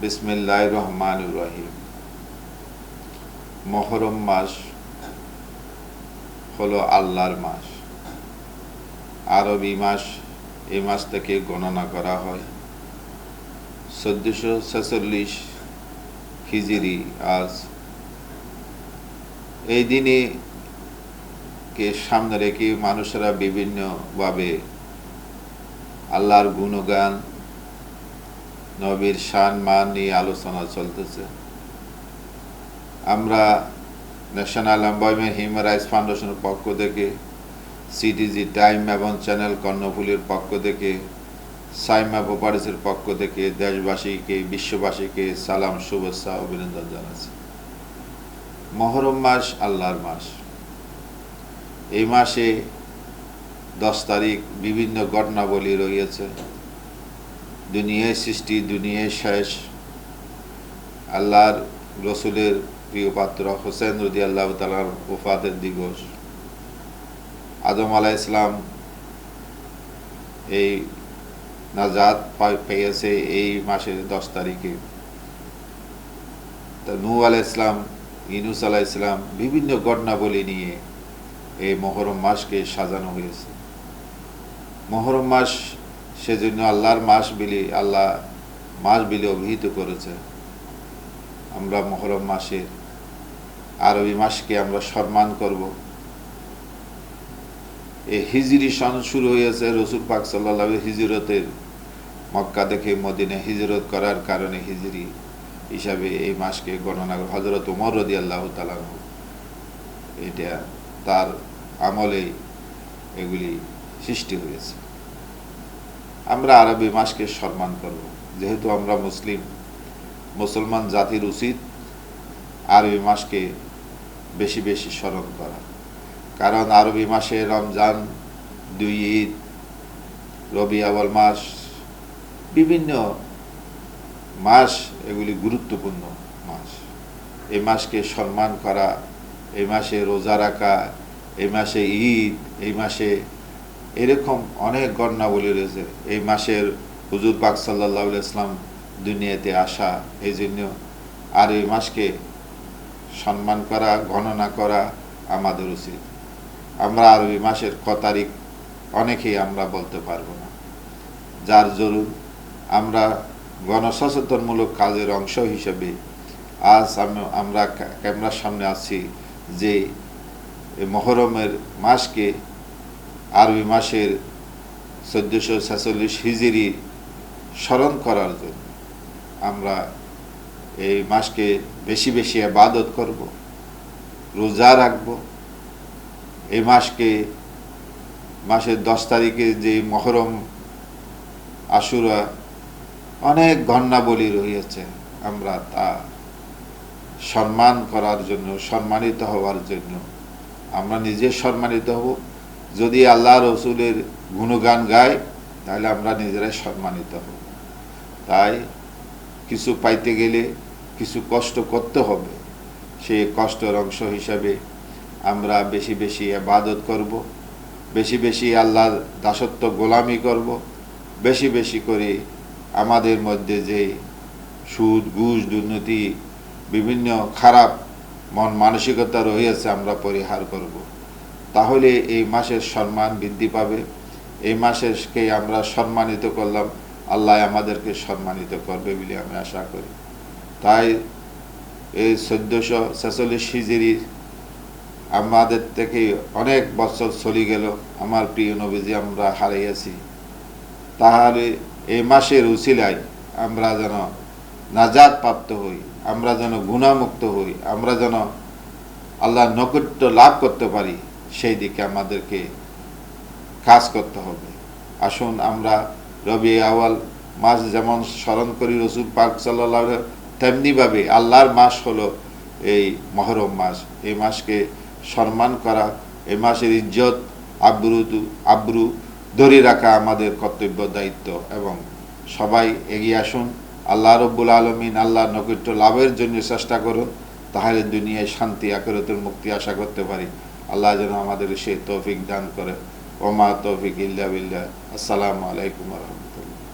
বিসমিল্লাহ রহমান রহিম মহরম মাস হলো আল্লাহর মাস। আরবি মাস এই মাস থেকে গণনা করা হয়। চোদ্দশো ছেচল্লিশ খিজিরি আজ। এই দিনে কে সামনে রেখে মানুষেরা বিভিন্নভাবে আল্লাহর গুণগান নবীর শান, মান নিয়ে আলোচনা চলতেছে। আমরা ন্যাশনাল এমপ্লয়মেন্ট হিউম্যান রাইটস ফাউন্ডেশনের পক্ষ থেকে সিটিজি টাইম এবং চ্যানেল কর্ণফুলির পক্ষ থেকে, সাইমা প্রপারিসের পক্ষ থেকে দেশবাসীকে, বিশ্ববাসীকে সালাম, শুভেচ্ছা, অভিনন্দন জানাচ্ছি। মহরম মাস আল্লাহর মাস। এই মাসে দশ তারিখ বিভিন্ন ঘটনাবলী রয়েছে। দুনিয়ায় সৃষ্টি, দুনিয়ায় শেষ। আল্লাহর রসুলের প্রিয় পাত্র হোসেন রদি আল্লাহ তালার ওফাতের দিবস। আদম আলাহ ইসলাম এই নাজাদ পেয়েছে এই মাসের দশ তারিখে। তা নূ আলাহ ইসলাম ইনুস আলাহ ইসলাম বিভিন্ন ঘটনাবলী নিয়ে এই মহরম মাসকে সাজানো হয়েছে। মহরম মাস সেজন্য আল্লাহর মাস বিলি, আল্লাহ মাস বিলি অভিহিত করেছে। আমরা মহরম মাসের আরবি মাসকে আমরা সম্মান করব। এই হিজরি সন শুরু হয়েছে, রসুল পাক সাল্লাহ হিজরতের মক্কা দেখে মদিনে হিজরত করার কারণে হিজরি হিসাবে এই মাসকে গণনা হজরত উমর রদি আল্লাহ তালান এটা তার আমলেই এগুলি সৃষ্টি হয়েছে। আমরা আরবি মাসকে সম্মান করব। যেহেতু আমরা মুসলিম, মুসলমান জাতির উচিত আরবি মাসকে বেশি বেশি স্মরণ করা। কারণ আরবি মাসে রমজান, দুই ঈদ, রবি আবল মাস, বিভিন্ন মাস এগুলি গুরুত্বপূর্ণ মাস। এই মাসকে সম্মান করা এই মাসে রোজা রাখা এই মাসে ঈদ এই মাসে এরকম অনেক গণনাবলী রয়েছে। এই মাসের হুজুর পাক সাল্লাহ ইসলাম দুনিয়াতে আসা, এই জন্য আর এই মাসকে সম্মান করা, গণনা করা আমাদের উচিত। আমরা আরবি মাসের ক তারিখ অনেকেই আমরা বলতে পারব না। যার জরুর আমরা গণসচেতনমূলক কাজের অংশ হিসেবে আজ আমরা ক্যামেরার সামনে আছি যে মহরমের মাসকে আরবি মাসের চোদ্দোশো ছেচল্লিশ হিজিরি স্মরণ করার জন্য আমরা এই মাসকে বেশি বেশি আবাদত করব, রোজা রাখব। এই মাসকে, মাসের দশ তারিখে যে মহরম আশুরা, অনেক ঘটনাবলী রয়েছে আমরা তা সম্মান করার জন্য, সম্মানিত হওয়ার জন্য আমরা নিজে সম্মানিত হব। যদি আল্লাহ রসুলের গুণগান গাই তাহলে আমরা নিজেরাই সম্মানিত হব তাই কিছু পাইতে গেলে কিছু কষ্ট করতে হবে সেই কষ্টের অংশ হিসাবে আমরা বেশি বেশি আবাদত করব, বেশি বেশি আল্লাহর দাসত্ব গোলামি করব, বেশি বেশি করে আমাদের মধ্যে যে সুদ, ঘুষ, দুর্নীতি, বিভিন্ন খারাপ মন মানসিকতা রয়েছে, আমরা পরিহার করব। তাহলে এই মাসের সম্মান বৃদ্ধি পাবে। এই মাসেরকে আমরা সম্মানিত করলাম। আল্লাহ আমাদেরকে সম্মানিত করবে বলে আমি আশা করি। তাই এই চোদ্দোশো ছেচল্লিশ হিজিরির আমাদের থেকে অনেক বছর চলে গেল। আমার প্রিয় নবীজি, আমরা হারাইয়াছি তাহলে এই মাসের উচিলায় আমরা যেন নাজাদ প্রাপ্ত হই, আমরা যেন গুণামুক্ত হই, আমরা যেন আল্লাহর নৈকট্য লাভ করতে পারি। সেই দিকে আমাদেরকে কাজ করতে হবে। আসুন আমরা রবি আওয়াল মাস যেমন স্মরণ করি, রসুল পাক সাল্লাহ তেমনিভাবে আল্লাহর মাস হলো এই মহরম মাস। এই মাসকে সম্মান করা, এই মাসের ইজ্জত, আব্রু আব্রু ধরে রাখা আমাদের কর্তব্য, দায়িত্ব এবং সবাই এগিয়ে আসুন। আল্লাহ রব্বুল আলমিন আল্লাহ নৈকট্য লাভের জন্য চেষ্টা করুন, তাহলে দুনিয়ায় শান্তি আকরতের মুক্তি আশা করতে পারি। আল্লাহ যেন আমাদের সেই তৌফিক দান করে ওমা তৌফিক ইল্লা বিল্লাহ। আসসালামু আলাইকুম রহমতুল্লাহ।